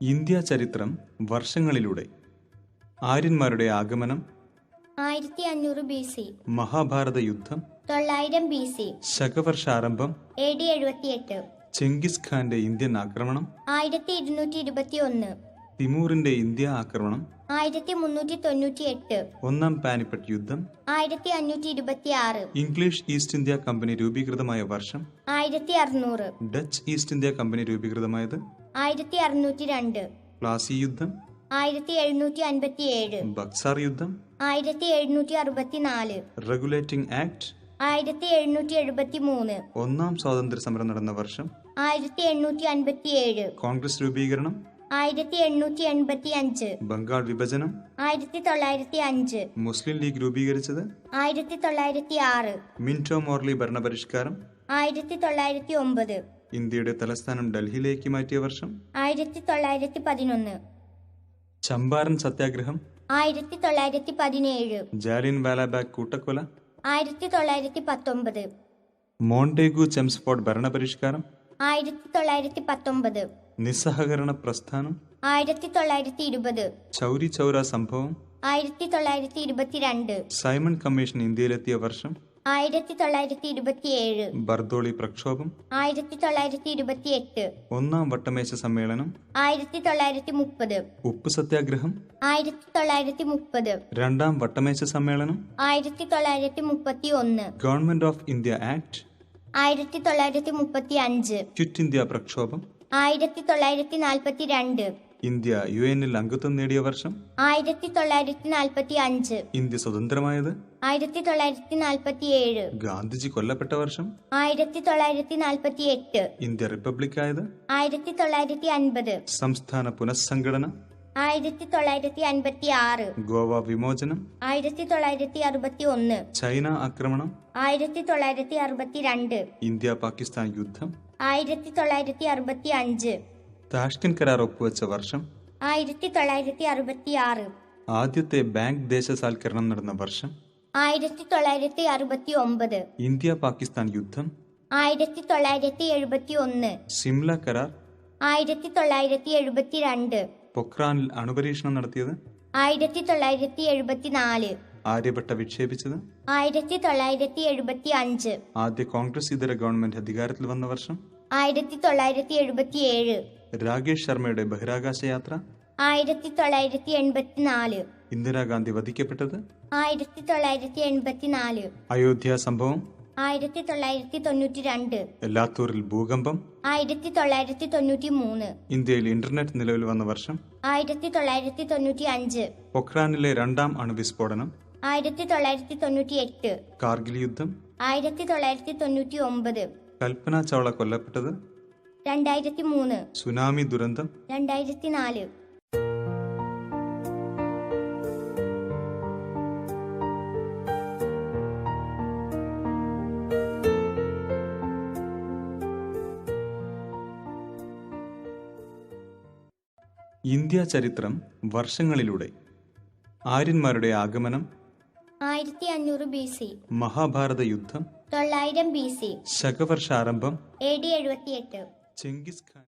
India ചരിത്രം വർഷങ്ങളിലൂടെ. ആര്യന്മാരുടെ ആഗമനം ആയിരത്തി അഞ്ഞൂറ് ബി സി മഹാഭാരത യുദ്ധം തൊള്ളായിരം ബി സി ശകവർഷാരംഭം എ ഡി എഴുപത്തിയെട്ട്. ചെങ്കിസ് ഖാന്റെ ഇന്ത്യൻ ആക്രമണം ആയിരത്തി ഇരുന്നൂറ്റി ഇരുപത്തി ഒന്ന് തിമൂറിന്റെ ഇന്ത്യ ആക്രമണം. ആയിരത്തി മുന്നൂറ്റി തൊണ്ണൂറ്റി എട്ട് ഒന്നാം പാനിപ്പട്ട് യുദ്ധം. ആയിരത്തി അഞ്ഞൂറ്റി ഇരുപത്തി ആറ് ഇംഗ്ലീഷ് ഈസ്റ്റ് ഇന്ത്യ കമ്പനി രൂപീകൃതമായ വർഷം. ആയിരത്തി അറുന്നൂറ് ഡച്ച് ഈസ്റ്റ് ഇന്ത്യ കമ്പനി രൂപീകൃതമായത്. ആയിരത്തി അറുന്നൂറ്റി രണ്ട് പ്ലാസി യുദ്ധം. ആയിരത്തി എഴുന്നൂറ്റി അൻപത്തി ഏഴ് ബക്സാർ യുദ്ധം. ആയിരത്തി എഴുന്നൂറ്റി അറുപത്തി നാല് റെഗുലേറ്റിംഗ് ആക്ട് ആയിരത്തി എഴുന്നൂറ്റി എഴുപത്തി മൂന്ന് ഒന്നാം സ്വാതന്ത്ര്യ സമരം നടന്ന വർഷം. ആയിരത്തി എണ്ണൂറ്റി അൻപത്തി ഏഴ് കോൺഗ്രസ് രൂപീകരണം. ആയിരത്തി എണ്ണൂറ്റി എൺപത്തി അഞ്ച് ബംഗാൾ വിഭജനം. ആയിരത്തി തൊള്ളായിരത്തി അഞ്ച് മുസ്ലിം ലീഗ് രൂപീകരിച്ചത്. ആയിരത്തി തൊള്ളായിരത്തി ആറ് മിന്റോ മോർലി ഭരണപരിഷ്കാരം. ആയിരത്തി തൊള്ളായിരത്തി ഒമ്പത് ഇന്ത്യയുടെ തലസ്ഥാനം ഡൽഹിയിലേക്ക് മാറ്റിയ വർഷം. ആയിരത്തി തൊള്ളായിരത്തി പതിനൊന്ന് ചമ്പാരൻ സത്യാഗ്രഹം. ആയിരത്തി തൊള്ളായിരത്തി പതിനേഴ് ജാലിയൻ വാലാബാഗ് കൂട്ടക്കൊല. ആയിരത്തി തൊള്ളായിരത്തി പത്തൊമ്പത് മോണ്ടേഗു ചെംസ്ഫോർഡ് ഭരണപരിഷ്കാരം. ആയിരത്തി തൊള്ളായിരത്തി പത്തൊമ്പത് നിസ്സഹകരണ പ്രസ്ഥാനം? ആയിരത്തി തൊള്ളായിരത്തി ഇരുപത് ചൗരി ചൗര സംഭവം? ആയിരത്തി തൊള്ളായിരത്തി ഇരുപത്തിരണ്ട് സൈമൺ കമ്മീഷൻ ഇന്ത്യയിലെത്തിയ വർഷം? ആയിരത്തി തൊള്ളായിരത്തി ഇരുപത്തിയേഴ് ബർദോളി പ്രക്ഷോഭം? ആയിരത്തി തൊള്ളായിരത്തി ഇരുപത്തിയെട്ട് ഒന്നാം വട്ടമേശ സമ്മേളനം? ആയിരത്തി തൊള്ളായിരത്തി മുപ്പത് ഉപ്പ് സത്യാഗ്രഹം? ആയിരത്തി തൊള്ളായിരത്തി മുപ്പത് രണ്ടാം വട്ടമേശ സമ്മേളനം? ആയിരത്തി തൊള്ളായിരത്തി മുപ്പത്തി ഒന്ന് ഗവൺമെന്റ് ഓഫ് ഇന്ത്യ ആക്ട്? ആയിരത്തി തൊള്ളായിരത്തി മുപ്പത്തി അഞ്ച് ക്വിറ്റ് ഇന്ത്യ പ്രക്ഷോഭം? ആയിരത്തി തൊള്ളായിരത്തി നാൽപ്പത്തി രണ്ട് ഇന്ത്യ യു എനിൽ അംഗത്വം നേടിയ വർഷം? ആയിരത്തി തൊള്ളായിരത്തി നാൽപ്പത്തി അഞ്ച് ഇന്ത്യ സ്വതന്ത്രമായത്? ആയിരത്തി തൊള്ളായിരത്തി നാൽപ്പത്തി ഏഴ് ഗാന്ധിജി കൊല്ലപ്പെട്ട വർഷം? ആയിരത്തി തൊള്ളായിരത്തി നാൽപ്പത്തി എട്ട് ഇന്ത്യ റിപ്പബ്ലിക് ആയത് ആയിരത്തി തൊള്ളായിരത്തി അൻപത് സംസ്ഥാന പുനഃസംഘടന? ആയിരത്തി തൊള്ളായിരത്തി അൻപത്തി ആറ് ഗോവ വിമോചനം? ആയിരത്തി തൊള്ളായിരത്തി അറുപത്തി ഒന്ന് ചൈന ആക്രമണം? ആയിരത്തി തൊള്ളായിരത്തി അറുപത്തി രണ്ട് ഇന്ത്യ പാകിസ്ഥാൻ യുദ്ധം? ആയിരത്തി തൊള്ളായിരത്തി അറുപത്തി അഞ്ച് താഷ്കൻ കരാർ ഒപ്പുവെച്ച വർഷം. ആയിരത്തി തൊള്ളായിരത്തി അറുപത്തി ആറ് ആദ്യത്തെ ബാങ്ക് ദേശസാൽക്കരണം നടന്ന വർഷം. ആയിരത്തി തൊള്ളായിരത്തി അറുപത്തി ഒമ്പത് ഇന്ത്യ പാകിസ്ഥാൻ യുദ്ധം. ആയിരത്തി തൊള്ളായിരത്തി എഴുപത്തി ഒന്ന് സിംല കരാർ. ആയിരത്തി തൊള്ളായിരത്തി എഴുപത്തി രണ്ട് പൊക്രാനിൽ അണുപരീക്ഷണം നടത്തിയത്. ആയിരത്തി തൊള്ളായിരത്തി എഴുപത്തിനാല് ആര്യഭട്ട വിക്ഷേപിച്ചത്? ആയിരത്തി തൊള്ളായിരത്തി എഴുപത്തി അഞ്ച് ആദ്യ കോൺഗ്രസ് ഇതര ഗവൺമെന്റ് അധികാരത്തിൽ വന്ന വർഷം? ആയിരത്തി തൊള്ളായിരത്തി എഴുപത്തി ഏഴ് രാകേഷ് ശർമ്മയുടെ ബഹിരാകാശ യാത്ര? ആയിരത്തി തൊള്ളായിരത്തി എൺപത്തിനാല് ഇന്ദിരാഗാന്ധി വധിക്കപ്പെട്ടത്? ആയിരത്തി തൊള്ളായിരത്തി എൺപത്തിനാല് അയോധ്യ സംഭവം? ആയിരത്തി തൊള്ളായിരത്തി തൊണ്ണൂറ്റി രണ്ട് ലാത്തൂരിൽ ഭൂകമ്പം? ആയിരത്തി തൊള്ളായിരത്തി തൊണ്ണൂറ്റി മൂന്ന് ഇന്ത്യയിൽ ഇന്റർനെറ്റ് നിലവിൽ വന്ന വർഷം? ആയിരത്തി തൊള്ളായിരത്തി തൊണ്ണൂറ്റി അഞ്ച് പൊഖ്രാനിലെ രണ്ടാം അണുവിസ്ഫോടനം? ആയിരത്തി തൊള്ളായിരത്തി തൊണ്ണൂറ്റി എട്ട് കാർഗിൽ യുദ്ധം. ആയിരത്തി തൊള്ളായിരത്തി തൊണ്ണൂറ്റി ഒമ്പത് കൽപ്പന ചൗള കൊല്ലപ്പെട്ടത്. രണ്ടായിരത്തി മൂന്ന് സുനാമി ദുരന്തം. രണ്ടായിരത്തി നാല് ഇന്ത്യ ചരിത്രം വർഷങ്ങളിലൂടെ. ആര്യന്മാരുടെ ആഗമനം ആയിരത്തി അഞ്ഞൂറ് ബി സി. മഹാഭാരത യുദ്ധം. തൊള്ളായിരം ബി സി. ശകവർഷാരംഭം. എ ഡി എഴുപത്തിയെട്ട്. Genghis Khan.